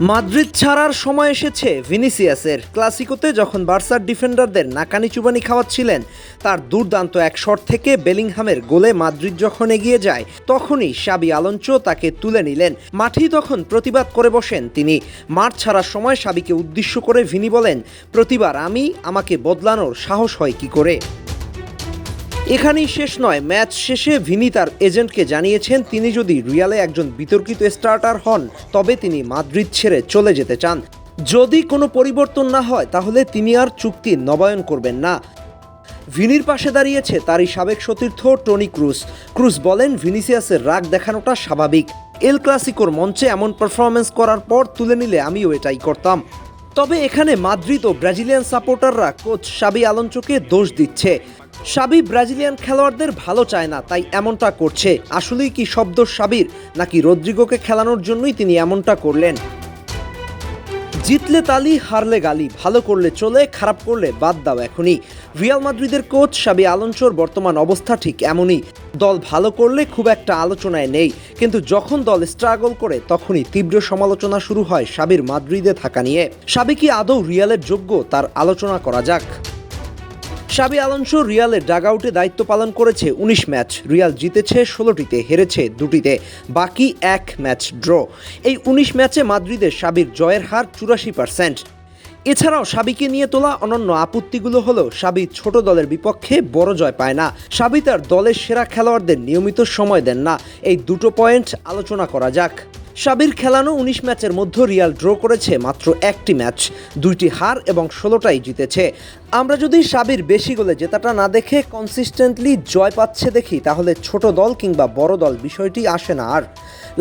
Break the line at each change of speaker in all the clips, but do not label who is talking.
Madrid ছাড়ার সময় এসেছে ভিনিসিয়াসের ক্লাসিকোতে যখন বার্সার ডিফেন্ডারদের নাকানি চুবানি খাওয়াচ্ছিলেন, তার দুর্দান্ত এক শট থেকে বেলিংহামের গোলে মাদ্রিদ যখন এগিয়ে যায়, তখনই সাবি আলোঞ্চো তাকে তুলে নিলেন। মাঠেই তখন প্রতিবাদ করে বসেন তিনি। মাঠ ছাড়ার সময় সাবিকে উদ্দেশ্য করে ভিনি বলেন, প্রতিবার আমি, আমাকে বদলানোর সাহস হয় কি করে? এখানেই শেষ নয়, ম্যাচ শেষে ভিনি তার এজেন্টকে জানিয়েছেন, তিনি যদি রিয়ালে একজন বিতর্কিত স্টার্টার হন, তবে তিনি মাদ্রিদ ছেড়ে চলে যেতে চান। যদি কোনো পরিবর্তন না হয়, তাহলে তিনি আর চুক্তি নবায়ন করবেন না। ভিনির পাশে দাঁড়িয়েছে তারই সাবেক সতীর্থ টনি ক্রুজ। ক্রুজ বলেন, ভিনিসিয়াসের রাগ দেখানোটা স্বাভাবিক। এল ক্লাসিকোর মঞ্চে এমন পারফরমেন্স করার পর তুলে নিলে আমিও এটাই করতাম। তবে এখানে মাদ্রিদ ও ব্রাজিলিয়ান সাপোর্টাররা কোচ সাবি আলোঞ্চোকে দোষ দিচ্ছে। সাবি ব্রাজিলিয়ান খেলোয়াড়দের ভালো চায় না, তাই এমনটা করছে। আসলেই কি শব্দ সাবির নাকি রদ্রিগোকে খেলানোর জন্যই তিনি এমনটা করলেন? জিতলে তালি, হারলে গালি, ভালো করলে চলে, খারাপ করলে বাদ দাও এখনই। রিয়াল মাদ্রিদের কোচ সাবি আলোনসোর বর্তমান অবস্থা ঠিক এমনই। দল ভালো করলে খুব একটা আলোচনায় নেই, কিন্তু যখন দল স্ট্রাগল করে, তখনই তীব্র সমালোচনা শুরু হয় সাবির মাদ্রিদে থাকা নিয়ে। সাবি কি আদৌ রিয়ালের যোগ্য? তার আলোচনা করা যাক। সাবি আলোনসো রিয়ালের ডাগআউটে দায়িত্ব পালন করেছে উনিশ ম্যাচ। রিয়াল জিতেছে ষোলোটিতে, হেরেছে দুটিতে। বাকি এক ম্যাচ ড্র। এই উনিশ ম্যাচে মাদ্রিদের সাবির জয়ের হার চুরাশি পার্সেন্ট। এছাড়াও সাবিকে নিয়ে তোলা অনন্য আপত্তিগুলো হলো সাবি ছোট দলের বিপক্ষে বড় জয় পায় না। সাবি তার দলের সেরা খেলোয়াড়দের নিয়মিত সময় দেন না। এই দুটো পয়েন্ট আলোচনা করা যাক। সাবির খেলানো উনিশ ম্যাচের মধ্যে রিয়াল ড্র করেছে মাত্র একটি ম্যাচ, দুইটি হার এবং ষোলোটাই জিতেছে। আমরা যদি সাবির বেশি গোলে জেতাটা না দেখে কনসিস্টেন্টলি জয় পাচ্ছে দেখি, তাহলে ছোট দল কিংবা বড় দল বিষয়টি আসে না আর।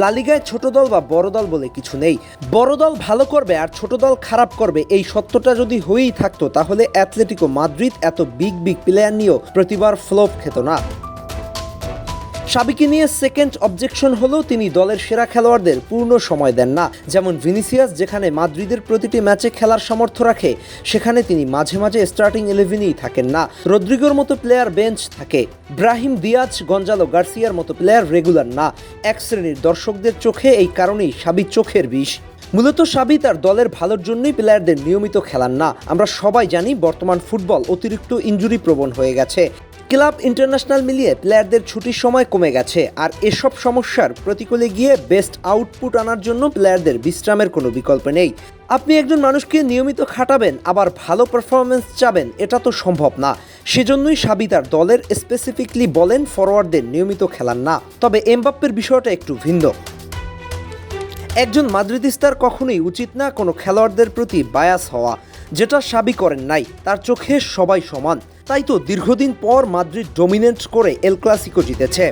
লালিগায় ছোট দল বা বড় দল বলে কিছু নেই। বড় দল ভালো করবে আর ছোট দল খারাপ করবে, এই সত্যটা যদি হয়েই থাকতো, তাহলে অ্যাথলেটিকো মাদ্রিদ এত বিগ বিগ প্লেয়ার নিয়েও প্রতিবার ফ্লোপ খেত না। সাবিকে নিয়ে সেকেন্ড অবজেকশন হলো তিনি দলের সেরা খেলোয়াড়দের পূর্ণ সময় দেন না। যেমন ভিনিসিয়াস, যেখানে মাদ্রিদের প্রতিটি ম্যাচে খেলার সামর্থ্য রাখে, সেখানে তিনি মাঝে মাঝে স্টার্টিং ইলেভেনেই থাকেন না। রদ্রিগোর মতো প্লেয়ার বেঞ্চ থাকে। ব্রাহিম দিয়াজ, গঞ্জালো গার্সিয়ার মতো প্লেয়ার রেগুলার না। এক শ্রেণির দর্শকদের চোখে এই কারণেই সাবি চোখের বিষ। মূলত সাবি তার দলের ভালোর জন্যই প্লেয়ারদের নিয়মিত খেলান না। আমরা সবাই জানি বর্তমান ফুটবল অতিরিক্ত ইঞ্জুরি প্রবণ হয়ে গেছে। ক্লাব ইন্টারন্যাশনাল মিলিয়ে প্লেয়ারদের ছুটির সময় কমে গেছে, আর এসব সমস্যার প্রতিকূলে গিয়ে বেস্ট আউটপুট আনার জন্য প্লেয়ারদের বিশ্রামের কোনো বিকল্প নেই। আপনি একজন মানুষকে নিয়মিত খাটাবেন, আবার ভালো পারফরমেন্স চাবেন, এটা তো সম্ভব না। সেজন্যই সাবি তার দলের স্পেসিফিকলি বলেন ফরওয়ার্ডদের নিয়মিত খেলান না। তবে এমবাপ্পের বিষয়টা একটু ভিন্ন। একজন মাদ্রিদিস্তার কখনোই উচিত না কোনো খেলোয়াড়দের প্রতি বায়াস হওয়া, যেটা সাবি করেন নাই, তার চোখে সবাই সমান। তাই তো দীর্ঘদিন পর মাদ্রিদ ডমিনেন্ট করে এল ক্লাসিকো জিতেছে।